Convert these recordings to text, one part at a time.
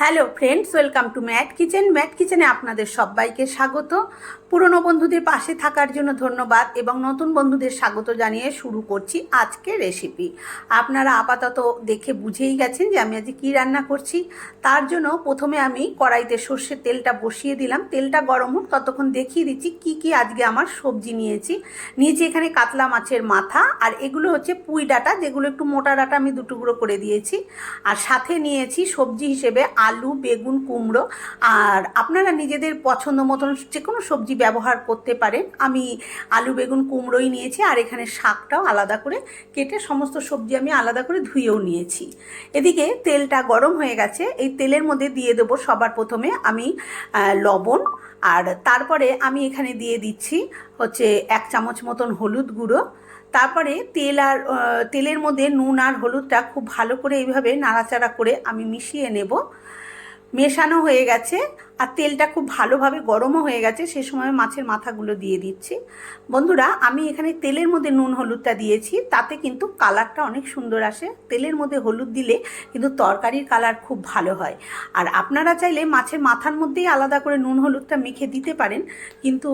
Hello friends, welcome to Matt kitchen. Matt কিচেনে আপনাদের সবাইকে স্বাগত। পুরনো বন্ধুদের পাশে থাকার জন্য ধন্যবাদ এবং নতুন বন্ধুদের স্বাগত জানিয়ে শুরু করছি আজকে রেসিপি। আপনারা আপাতত দেখে বুঝেই গেছেন যে আমি আজকে কী রান্না করছি। তার জন্য প্রথমে আমি কড়াইতে সর্ষের তেলটা বসিয়ে দিলাম। তেলটা গরম হোক, ততক্ষণ দেখিয়ে দিচ্ছি কি কি আজকে আমার সবজি নিয়েছি। নিয়েছি এখানে কাতলা মাছের মাথা আর এগুলো হচ্ছে পুঁই ডাটা, যেগুলো একটু মোটা ডাটা আমি দুটুকরো করে দিয়েছি। আর সাথে নিয়েছি সবজি হিসেবে আলু, বেগুন, কুমড়ো, আর আপনারা নিজেদের পছন্দ মতন যে কোনো সবজি ব্যবহার করতে পারেন। আমি আলু, বেগুন, কুমড়োই নিয়েছি, আর এখানে শাকটাও আলাদা করে কেটে সমস্ত সবজি আমি আলাদা করে ধুয়েও নিয়েছি। এদিকে তেলটা গরম হয়ে গেছে, এই তেলের মধ্যে দিয়ে দেবো সবার প্রথমে আমি লবণ, আর তারপরে আমি এখানে দিয়ে দিচ্ছি হচ্ছে এক চামচ মতন হলুদ গুঁড়ো তারপরে তেল আর তেলের মধ্যে নুন আর হলুদটা খুব ভালো করে এইভাবে নাড়াচাড়া করে আমি মিশিয়ে নেব। মেশানো হয়ে গেছে আর তেলটা খুব ভালোভাবে গরমও হয়ে গেছে, সে সময় মাছের মাথাগুলো দিয়ে দিচ্ছি। বন্ধুরা, আমি এখানে তেলের মধ্যে নুন হলুদটা দিয়েছি, তাতে কিন্তু কালারটা অনেক সুন্দর আসে। তেলের মধ্যে হলুদ দিলে কিন্তু তরকারির কালার খুব ভালো হয়। আর আপনারা চাইলে মাছের মাথার মধ্যেই আলাদা করে নুন হলুদটা মেখে দিতে পারেন, কিন্তু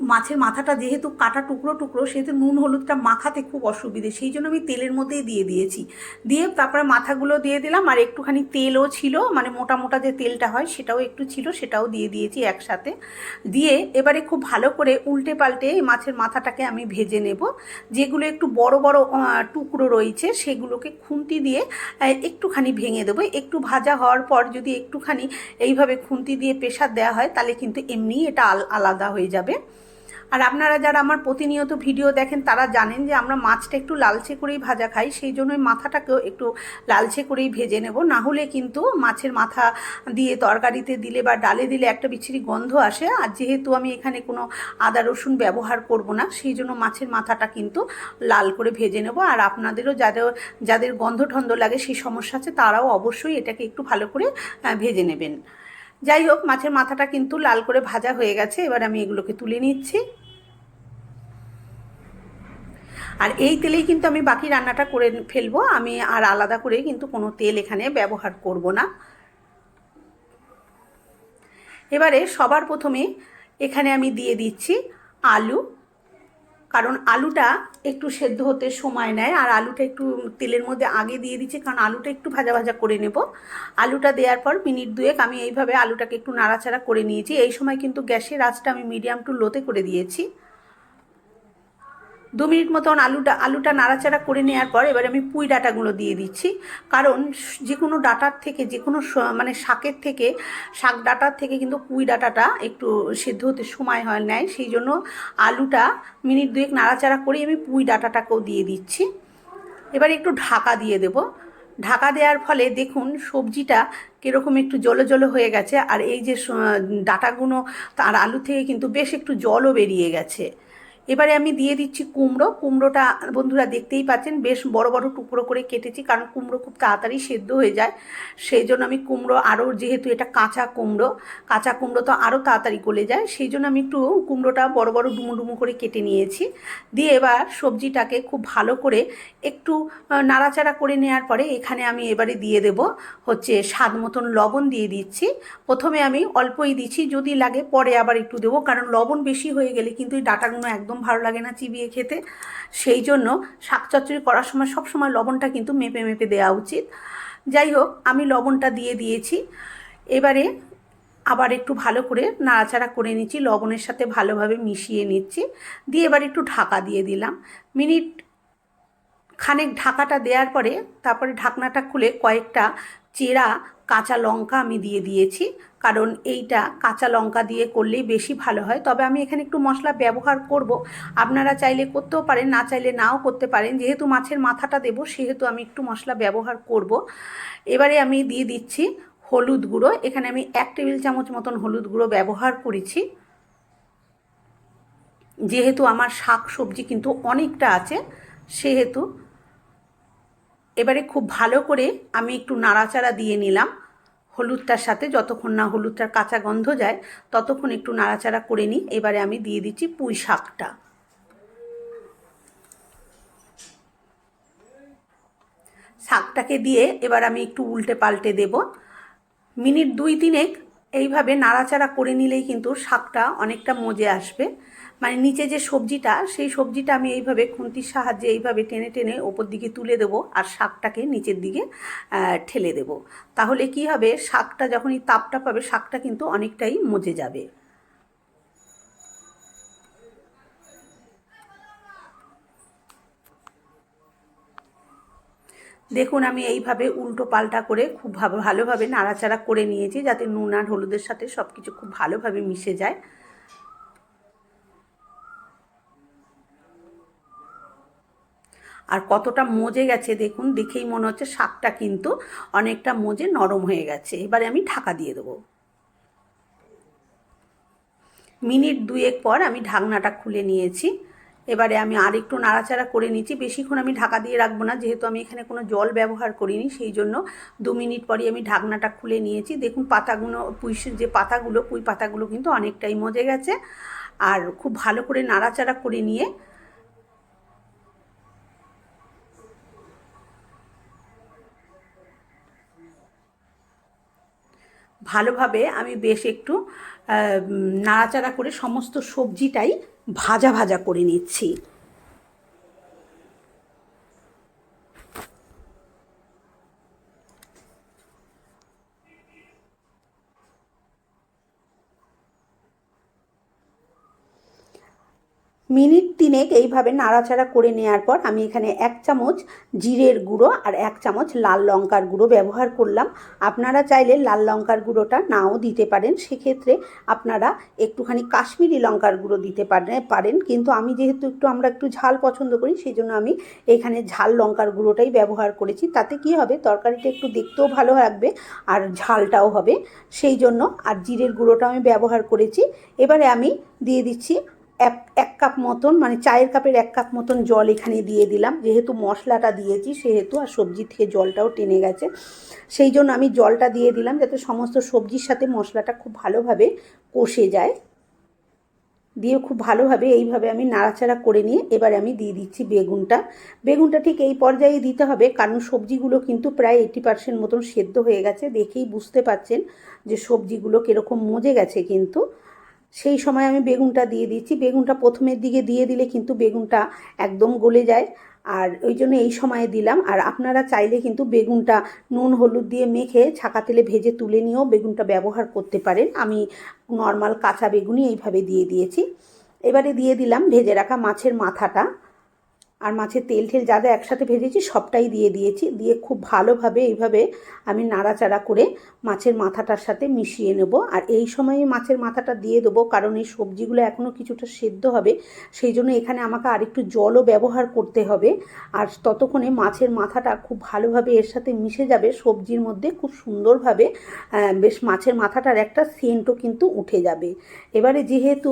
মাছের মাথাটা যেহেতু কাটা টুকরো টুকরো, সেহেতু নুন হলুদটা মাখাতে খুব অসুবিধে। সেই জন্য আমি তেলের মধ্যেই দিয়ে দিয়েছি। দিয়ে তারপরে মাথাগুলো দিয়ে দিলাম, আর একটুখানি তেলও ছিল মানে মোটা মোটা যে তেলটা হয় সেটাও একটু ছিল, সেটাও দিয়ে দিয়েছি একসাথে। দিয়ে এবারে খুব ভালো করে উল্টে পাল্টে মাছের মাথাটাকে আমি ভেজে নেব। যেগুলো একটু বড় বড় টুকরো রয়েছে, সেগুলোকে খুন্তি দিয়ে একটুখানি ভেঙে দেবো। একটু ভাজা হওয়ার পর যদি একটুখানি এইভাবে খুন্তি দিয়ে প্রেশার দেওয়া হয়, তাহলে কিন্তু এমনিই এটা আল- আলাদা হয়ে যাবে। আর আপনারা যারা আমার প্রতিনিয়ত ভিডিও দেখেন, তারা জানেন যে আমরা মাছটা একটু লালচে করেই ভাজা খাই, সেই জন্য ওই মাথাটাকেও একটু লালচে করেই ভেজে নেব। না হলে কিন্তু মাছের মাথা দিয়ে তরকারিতে দিলে বা ডালে দিলে একটা বিচ্ছিরি গন্ধ আসে। আর যেহেতু আমি এখানে কোনো আদা রসুন ব্যবহার করব না, সেই জন্য মাছের মাথাটা কিন্তু লাল করে ভেজে নেব। আর আপনাদেরও যাদের যাদের গন্ধ ঠন্ধ লাগে সেই সমস্যা আছে, তারাও অবশ্যই এটাকে একটু ভালো করে ভেজে নেবেন। যাই হোক, মাছের মাথাটা কিন্তু লাল করে ভাজা হয়ে গেছে, এবার আমি এগুলোকে তুলে নিচ্ছি। আর এই তেলেই কিন্তু আমি বাকি রান্নাটা করে ফেলব, আমি আর আলাদা করে কিন্তু কোনো তেল এখানে ব্যবহার করব না। এবারে সবার প্রথমে এখানে আমি দিয়ে দিচ্ছি আলু। কারণ আলুটা একটু সেদ্ধ হতে সময় নেয়, আর আলুটা একটু তেলের মধ্যে আগে দিয়ে দিচ্ছি, কারণ আলুটা একটু ভাজা ভাজা করে নেব। আলুটা দেওয়ার পর মিনিট দুয়েক আমি এইভাবে আলুটাকে একটু নাড়াচাড়া করে নিয়েছি। এই সময় কিন্তু গ্যাসের আঁচটা আমি মিডিয়াম টু লোতে করে দিয়েছি। দু মিনিট মতন আলুটা আলুটা নাড়াচাড়া করে নেওয়ার পর এবার আমি পুঁই ডাটাগুলো দিয়ে দিচ্ছি। কারণ যে কোনো ডাটার থেকে যে কোনো মানে শাকের থেকে, শাক ডাটার থেকে কিন্তু পুঁই ডাঁটাটা একটু সেদ্ধ হতে সময় হয় নেয়। সেই জন্য আলুটা মিনিট দুয়েক নাড়াচাড়া করে আমি পুঁই ডাটাটাকেও দিয়ে দিচ্ছি। এবার একটু ঢাকা দিয়ে দেব। ঢাকা দেওয়ার ফলে দেখুন সবজিটা কীরকম একটু জলো জলো হয়ে গেছে। আর এই যে ডাটাগুলো তার আলু থেকে কিন্তু বেশ একটু জলও বেরিয়ে গেছে। এবারে আমি দিয়ে দিচ্ছি কুমড়ো। কুমড়োটা বন্ধুরা দেখতেই পাচ্ছেন, বেশ বড় বড় টুকরো করে কেটেছি, কারণ কুমড়ো খুব তাড়াতাড়ি সেদ্ধ হয়ে যায়। সেই জন্য আমি কুমড়ো আরও, যেহেতু এটা কাঁচা কুমড়ো কাঁচা কুমড়ো তো আরও তাড়াতাড়ি গলে যায়, সেই জন্য আমি একটু কুমড়োটা বড় বড় ডুমো ডুমো করে কেটে নিয়েছি। দিয়ে এবার সবজিটাকে খুব ভালো করে একটু নাড়াচাড়া করে নেওয়ার পরে এখানে আমি এবারে দিয়ে দেব হচ্ছে স্বাদ মতন লবণ দিয়ে দিচ্ছি। প্রথমে আমি অল্পই দিচ্ছি, যদি লাগে পরে আবার একটু দেবো, কারণ লবণ বেশি হয়ে গেলে কিন্তু এই ডাটাগুলো একদম ভালো লাগে না চিবিয়ে খেতে। সেই জন্য শাক চচ্চড়ি করার সময় সব সময় লবণটা কিন্তু মেপে মেপে দেওয়া উচিত। যাই হোক, আমি লবণটা দিয়ে দিয়েছি। এবারে আবার একটু ভালো করে নাড়াচাড়া করে নিচ্ছি, লবণের সাথে ভালোভাবে মিশিয়ে নিচ্ছি। দিয়ে এবার একটু ঢাকা দিয়ে দিলাম। মিনিট খানেক ঢাকাটা দেওয়ার পরে তারপরে ঢাকনাটা খুলে কয়েকটা চেরা কাঁচা লঙ্কা আমি দিয়ে দিয়েছি। কারণ এইটা কাঁচা লঙ্কা দিয়ে করলেই বেশি ভালো হয়। তবে আমি এখানে একটু মশলা ব্যবহার করব। আপনারা চাইলে করতেও পারেন, না চাইলে নাও করতে পারেন। যেহেতু মাছের মাথাটা দেবো, সেহেতু আমি একটু মশলা ব্যবহার করব। এবারে আমি দিয়ে দিচ্ছি হলুদ গুঁড়ো। এখানে আমি এক টেবিল চামচ মতন হলুদ গুঁড়ো ব্যবহার করেছি। যেহেতু আমার শাক সবজি কিন্তু অনেকটা আছে, সেহেতু এবারে খুব ভালো করে আমি একটু নাড়াচাড়া দিয়ে নিলাম। হলুদটার সাথে যতক্ষণ না হলুদটার কাঁচা গন্ধ যায়, ততক্ষণ একটু নাড়াচাড়া করে নিই। এবারে আমি দিয়ে দিচ্ছি পুঁই শাকটা। শাকটাকে দিয়ে এবার আমি একটু উল্টে পাল্টে দেব। মিনিট দুই তিনেক এইভাবে নাড়াচাড়া করে নিলেই কিন্তু শাকটা অনেকটা মজে আসবে। মানে নিচে যে সবজিটা, সেই সবজিটা আমি এইভাবে খুন্তির সাহায্যে এইভাবে টেনে টেনে ওপর দিকে তুলে দেব আর শাকটাকে নিচের দিকে ঠেলে দেব। তাহলে কি হবে, শাকটা যখনই তাপটা পাবে, শাকটা কিন্তু অনেকটাই মজে যাবে। দেখুন, আমি এইভাবে উল্টো পাল্টা করে খুব ভালো, ভালোভাবে নাড়াচাড়া করে নিয়েছি যাতে নুন আর হলুদের সাথে সব কিছু খুব ভালোভাবে মিশে যায়। আর কতটা মজে গেছে দেখুন, দেখেই মনে হচ্ছে শাকটা কিন্তু অনেকটা মজে নরম হয়ে গেছে। এবারে আমি ঢাকা দিয়ে দেবো। মিনিট দুয়েক পর আমি ঢাকনাটা খুলে নিয়েছি। এবারে আমি আর একটু নাড়াচাড়া করে নিচ্ছি। বেশিক্ষণ আমি ঢাকা দিয়ে রাখব না, যেহেতু আমি এখানে কোনো জল ব্যবহার করিনি, সেই জন্য দু মিনিট পরই আমি ঢাকনাটা খুলে নিয়েছি। দেখুন পাতাগুলো পুঁইশের যে পাতাগুলো, পুঁই পাতাগুলো কিন্তু অনেকটাই মজে গেছে। আর খুব ভালো করে নাড়াচাড়া করে নিয়ে ভালোভাবে আমি বেশ একটু নাড়াচাড়া করে সমস্ত সবজিটাই ভাজা ভাজা করে নিচ্ছি। মিনিট তিনেক এইভাবে নাড়াচাড়া করে নেওয়ার পর আমি এখানে এক চামচ জিরের গুঁড়ো আর এক চামচ লাল লঙ্কার গুঁড়ো ব্যবহার করলাম। আপনারা চাইলে লাল লঙ্কার গুঁড়োটা নাও দিতে পারেন। সেক্ষেত্রে আপনারা একটুখানি কাশ্মীরি লঙ্কার গুঁড়ো দিতে পারেন। কিন্তু আমি যেহেতু একটু আমরা একটু ঝাল পছন্দ করি সেই জন্য আমি এখানে ঝাল লঙ্কার গুঁড়োটাই ব্যবহার করেছি। তাতে কি হবে? তরকারিটা একটু দেখতেও ভালো লাগবে আর ঝালটাও হবে। সেই জন্য আর জিরের গুঁড়োটা আমি ব্যবহার করেছি। এবারে আমি দিয়ে দিচ্ছি এক এক কাপ মতন মানে চায়ের কাপের এক কাপ মতন জল এখানে দিয়ে দিলাম। যেহেতু মশলাটা দিয়েছি, সেহেতু আর সবজি থেকে জলটাও টেনে গেছে। সেই জন্য আমি জলটা দিয়ে দিলাম যাতে সমস্ত সবজির সাথে মশলাটা খুব ভালোভাবে কষে যায়। দিয়ে খুব ভালোভাবে এইভাবে আমি নাড়াচাড়া করে নিয়ে এবারে আমি দিয়ে দিচ্ছি বেগুনটা। বেগুনটা ঠিক এই পর্যায়ে দিতে হবে, কারণ সবজিগুলো কিন্তু প্রায় এইটি পার্সেন্ট মতন সেদ্ধ হয়ে গেছে। দেখেই বুঝতে পাচ্ছেন যে সবজিগুলো কীরকম মজে গেছে কিন্তু। সেই সময় আমি বেগুনটা দিয়ে দিচ্ছি বেগুনটা প্রথমের দিকে দিয়ে দিলে কিন্তু বেগুনটা একদম গলে যায়। আর ওই জন্য এই সময়ে দিলাম। আর আপনারা চাইলে কিন্তু বেগুনটা নুন, হলুদ দিয়ে মেখে ছাকা তেলে ভেজে তুলে নিয়েও বেগুনটা ব্যবহার করতে পারেন। আমি নর্মাল কাঁচা বেগুনই এইভাবে দিয়ে দিয়েছি। এবারে দিয়ে দিলাম ভেজে রাখা মাছের মাথাটা। আর মাছের তেল ঠেল যা যা একসাথে ভেজেছি সবটাই দিয়ে দিয়েছি। দিয়ে খুব ভালোভাবে এইভাবে আমি নাড়াচাড়া করে মাছের মাথাটার সাথে মিশিয়ে নেব। আর এই সময়ে মাছের মাথাটা দিয়ে দেবো কারণ এই সবজিগুলো এখনও কিছুটা সেদ্ধ হবে। সেই জন্য এখানে আমাকে আরেকটু জলও ব্যবহার করতে হবে। আর ততক্ষণে মাছের মাথাটা খুব ভালোভাবে এর সাথে মিশে যাবে সবজির মধ্যে খুব সুন্দরভাবে। বেশ মাছের মাথাটার একটা সেন্টও কিন্তু উঠে যাবে। এবারে যেহেতু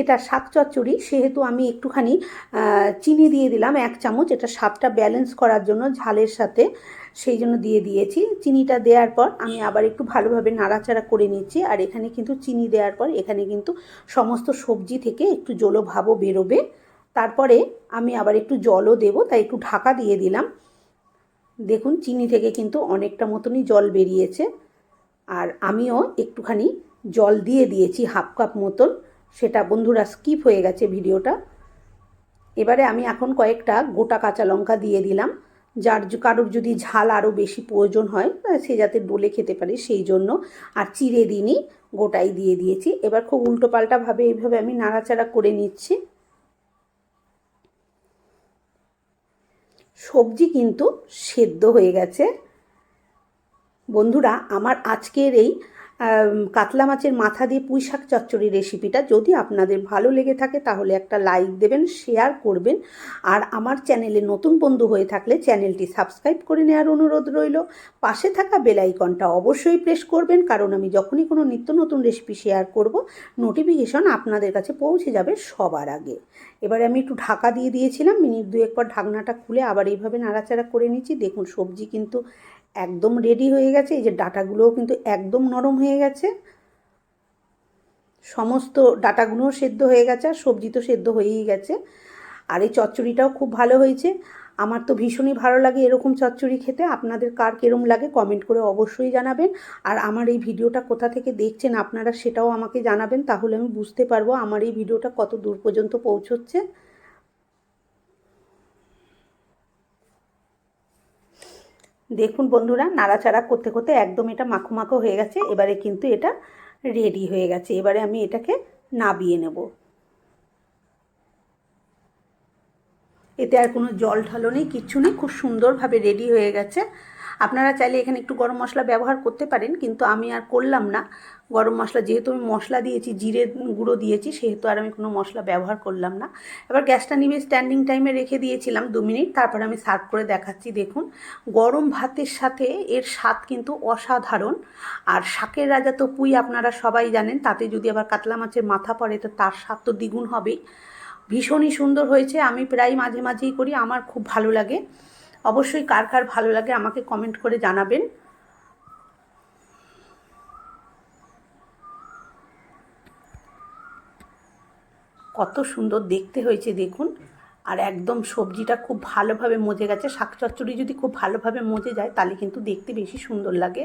এটা শাক চচ্চড়ি, সেহেতু আমি একটুখানি চিনি দিয়ে দিলাম এক চামচ। এটা স্বাদটা ব্যালেন্স করার জন্য ঝালের সাথে সেই জন্য দিয়ে দিয়েছি। চিনিটা দেওয়ার পর আমি আবার একটু ভালোভাবে নাড়াচাড়া করে নিচ্ছি। আর এখানে কিন্তু চিনি দেওয়ার পর এখানে কিন্তু সমস্ত সবজি থেকে একটু জলভাবও বেরোবে। তারপরে আমি আবার একটু জলও দেবো, তাই একটু ঢাকা দিয়ে দিলাম। দেখুন, চিনি থেকে কিন্তু অনেকটা মতনই জল বেরিয়েছে। আর আমিও একটুখানি জল দিয়ে দিয়েছি হাফ কাপ মতন। সেটা বন্ধুরা স্কিপ হয়ে গেছে ভিডিওটা। এবারে আমি এখন কয়েকটা গোটা কাঁচা লঙ্কা দিয়ে দিলাম। যার কারোর যদি ঝাল আরও বেশি প্রয়োজন হয় সে যাতে ডলে খেতে পারে সেই জন্য। আর চিড়ে দিনই গোটাই দিয়ে দিয়েছি। এবার খুব উল্টোপাল্টাভাবে এইভাবে আমি নাড়াচাড়া করে নিচ্ছি। সবজি কিন্তু সেদ্ধ হয়ে গেছে। বন্ধুরা, আমার আজকের এই কাতলা মাছের মাথা দিয়ে পুঁই শাক চচ্চড়ি রেসিপিটা যদি আপনাদের ভালো লেগে থাকে তাহলে একটা লাইক দেবেন শেয়ার করবেন। আর আমার চ্যানেলে নতুন বন্ধু হয়ে থাকলে চ্যানেলটি সাবস্ক্রাইব করে নেওয়ার অনুরোধ রইল। পাশে থাকা বেল আইকনটা অবশ্যই প্রেস করবেন, কারণ আমি যখনই কোনো নিত্য নতুন রেসিপি শেয়ার করব নোটিফিকেশন আপনাদের কাছে পৌঁছে যাবে সবার আগে। এবারে আমি একটু ঢাকা দিয়ে দিয়েছিলাম, মিনিট দুয়েক পর ঢাকনাটা খুলে আবার এইভাবে নাড়াচাড়া করে নিচ্ছি। দেখুন, সবজি কিন্তু একদম রেডি হয়ে গেছে। এই যে ডাটাগুলোও কিন্তু একদম নরম হয়ে গেছে। সমস্ত ডাটাগুলোও সেদ্ধ হয়ে গেছে আর সবজি তো সেদ্ধ হয়েই গেছে। আর এই চচ্চড়িটাও খুব ভালো হয়েছে। আমার তো ভীষণই ভালো লাগে এরকম চচ্চড়ি খেতে। আপনাদের কার কেরম লাগে কমেন্ট করে অবশ্যই জানাবেন। আর আমার এই ভিডিওটা কোথা থেকে দেখছেন আপনারা সেটাও আমাকে জানাবেন। তাহলে আমি বুঝতে পারব আমার এই ভিডিওটা কত দূর পর্যন্ত পৌঁছচ্ছে। দেখুন বন্ধুরা, নাড়াচাড়া করতে করতে একদম এটা মাখো মাখো হয়ে গেছে, এবারে কিন্তু এটা রেডি হয়ে গেছে। এবারে আমি এটাকে নাবিয়ে নেব। এতে আর কোনো জল ঢালো নেই, কিচ্ছু নেই, খুব সুন্দরভাবে রেডি হয়ে গেছে। আপনারা চাইলে এখানে একটু গরম মশলা ব্যবহার করতে পারেন, কিন্তু আমি আর করলাম না। গরম মশলা যেহেতু আমি মশলা দিয়েছি, জিরে গুঁড়ো দিয়েছি, সেহেতু আর আমি কোনো মশলা ব্যবহার করলাম না। এবার গ্যাসটা নিবে স্ট্যান্ডিং টাইমে রেখে দিয়েছিলাম দু মিনিট, তারপর আমি সার্ভ করে দেখাচ্ছি, দেখুন। গরম ভাতের সাথে এর স্বাদ কিন্তু অসাধারণ। আর শাকের রাজা তো পুই, আপনারা সবাই জানেন, তাতে যদি আবার কাতলা মাছের মাথা পড়ে, তো তার স্বাদ তো দ্বিগুণ হবেই ভীষণই সুন্দর হয়েছে, আমি প্রায় মাঝে মাঝেই করি, আমার খুব ভালো লাগে। অবশ্যই কার কার ভালো লাগে আমাকে কমেন্ট করে জানাবেন। কত সুন্দর দেখতে হয়েছে দেখুন। আর একদম সবজিটা খুব ভালোভাবে মজে গেছে। শাক চচ্চড়ি যদি খুব ভালোভাবে মজে যায়, তাহলে কিন্তু দেখতে বেশি সুন্দর লাগে।